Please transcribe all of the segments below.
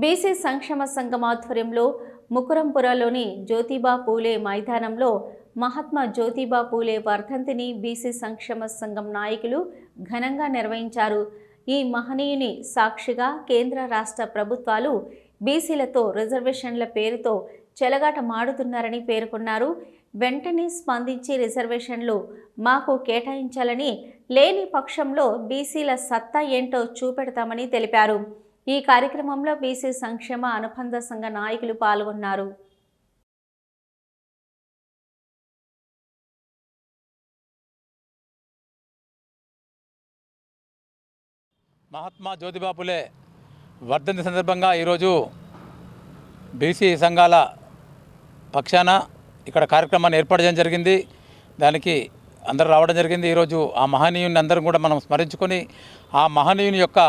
BC సంక్షేమ సంఘం ఆధ్వర్యంలో ముకురంపురలోని జ్యోతిబా పూలే మైదానంలో మహాత్మా జ్యోతిబా పూలే వర్ధంతిని బీసీ సంక్షేమ సంఘం నాయకులు ఘనంగా నిర్వహించారు. ఈ మహనీయుని సాక్షిగా కేంద్ర రాష్ట్ర ప్రభుత్వాలు బీసీలతో రిజర్వేషన్ల పేరుతో చెలగాట మాడుతున్నారని పేర్కొన్నారు. వెంటనే స్పందించి రిజర్వేషన్లు మాకు కేటాయించాలని లేని పక్షంలో బీసీల సత్తా ఏంటో చూపెడతామని తెలిపారు. ఈ కార్యక్రమంలో బీసీ సంక్షేమ అనుబంధ సంఘ నాయకులు పాల్గొన్నారు. మహాత్మా జ్యోతిబాపులే వర్ధంతి సందర్భంగా ఈరోజు బీసీ సంఘాల పక్షాన ఇక్కడ కార్యక్రమాన్ని ఏర్పాటు చేయడం జరిగింది. దానికి అందరూ రావడం జరిగింది. ఈరోజు ఆ మహనీయుని అందరం కూడా మనం స్మరించుకొని ఆ మహనీయుని యొక్క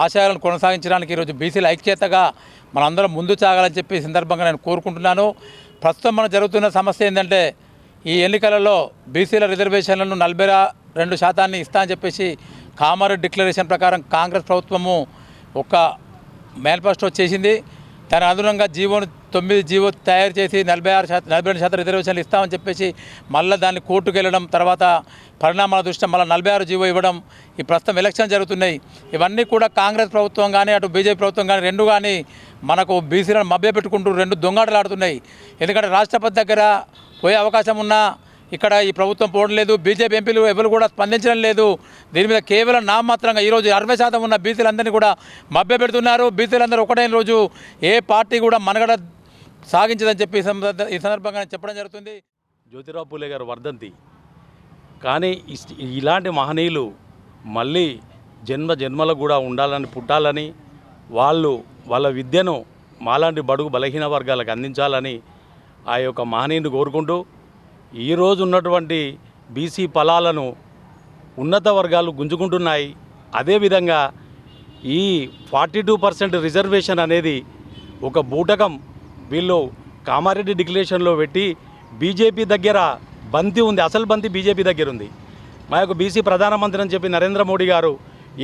ఆశయాలను కొనసాగించడానికి ఈరోజు బీసీల ఐక్యతగా మనందరం ముందు సాగాలని చెప్పి సందర్భంగా నేను కోరుకుంటున్నాను. ప్రస్తుతం మనం జరుగుతున్న సమస్య ఏంటంటే ఈ ఎన్నికలలో బీసీల రిజర్వేషన్లను నలభై రెండు శాతాన్ని ఇస్తా అని చెప్పేసి కామారెడ్డి డిక్లరేషన్ ప్రకారం కాంగ్రెస్ ప్రభుత్వము ఒక మేనిఫెస్టో చేసింది. దాని అనుగుణంగా జీవోను తొమ్మిది జీవో తయారు చేసి నలభై ఆరు శాతం నలభై రెండు శాతం రిజర్వేషన్లు ఇస్తామని చెప్పేసి మళ్ళీ దాన్ని కోర్టుకు వెళ్ళడం తర్వాత పరిణామాల దృష్ట్యా మళ్ళీ నలభై ఆరు జీవో ఇవ్వడం ఈ ప్రస్తుతం ఎలక్షన్ జరుగుతున్నాయి. ఇవన్నీ కూడా కాంగ్రెస్ ప్రభుత్వం కానీ అటు బీజేపీ ప్రభుత్వం కానీ రెండు కానీ మనకు బీసీలను మభ్యపెట్టుకుంటూ రెండు దొంగాటలాడుతున్నాయి. ఎందుకంటే రాష్ట్రపతి దగ్గర పోయే అవకాశం ఉన్నా ఇక్కడ ఈ ప్రభుత్వం పోవడం లేదు బీజేపీ ఎంపీలు ఎవరు కూడా స్పందించడం లేదు. దీని మీద కేవలం నామమాత్రంగా ఈరోజు అరవై శాతం ఉన్న బీసీలందరినీ కూడా మభ్య పెడుతున్నారు. బీసీలందరూ ఒకటైన రోజు ఏ పార్టీ కూడా మనగడ సాగించదని చెప్పి ఈ సందర్భంగా చెప్పడం జరుగుతుంది. జ్యోతిరావు పూలే గారు వర్ధంతి. కానీ ఇలాంటి మహనీయులు మళ్ళీ జన్మ జన్మలు కూడా ఉండాలని పుట్టాలని వాళ్ళు వాళ్ళ విద్యను మాలాంటి బడుగు బలహీన వర్గాలకు అందించాలని ఆ యొక్క మహనీయుని కోరుకుంటూ ఈరోజు ఉన్నటువంటి బీసీ ఫలాలను ఉన్నత వర్గాలు గుంజుకుంటున్నాయి. అదేవిధంగా ఈ ఫార్టీ టూ పర్సెంట్ రిజర్వేషన్ అనేది ఒక బూటకం వీళ్ళు కామారెడ్డి డిక్లరేషన్లో పెట్టి బీజేపీ దగ్గర బంతి ఉంది. అసలు బంతి బీజేపీ దగ్గర ఉంది. మా యొక్క బీసీ ప్రధానమంత్రి అని చెప్పి నరేంద్ర మోడీ గారు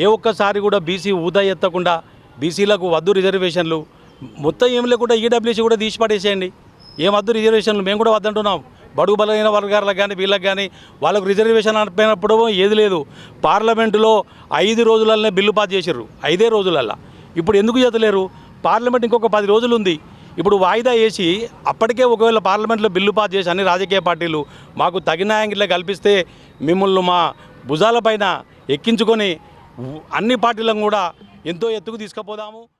ఏ ఒక్కసారి కూడా బీసీ ఊదా ఎత్తకుండా బీసీలకు వద్దు రిజర్వేషన్లు. మొత్తం ఏం లేకుండా ఈడబ్ల్యూసీ కూడా తీసి పడేసేయండి ఏం వద్దు రిజర్వేషన్లు? మేము కూడా వద్దంటున్నాం. బడుగు బలైన వర్గాలకు కానీ వీళ్ళకి కానీ వాళ్ళకు రిజర్వేషన్ అనిపోయినప్పుడు ఏది లేదు. పార్లమెంటులో ఐదు రోజులనే బిల్లు పాస్ చేసారు ఐదే రోజులల్లా. ఇప్పుడు ఎందుకు చేతలేరు? పార్లమెంట్ ఇంకొక పది రోజులు ఉంది ఇప్పుడు వాయిదా వేసి అప్పటికే ఒకవేళ పార్లమెంట్లో బిల్లు పాస్ చేసి అన్ని రాజకీయ పార్టీలు మాకు తగిన యాంగిల్లో కల్పిస్తే మిమ్మల్ని మా భుజాలపైన ఎక్కించుకొని అన్ని పార్టీలను కూడా ఎంతో ఎత్తుకు తీసుకుపోదాము.